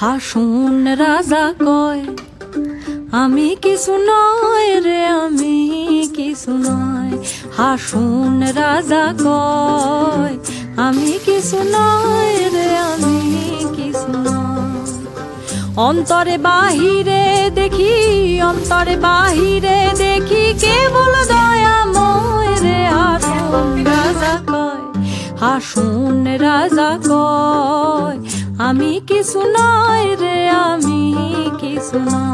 হাসুন রাজা কয়, আমি কিছু নয় রে, আমি কিছু নয়। হাসুন রাজা কয়, আমি কিছু নয় রে, আমি কিছু নয়। অন্তরে বাহিরে দেখি, অন্তরে বাহিরে দেখি, কেবল হাসুন রাজা কয় আমি কিছু নয় রে আমি কিছু নয়।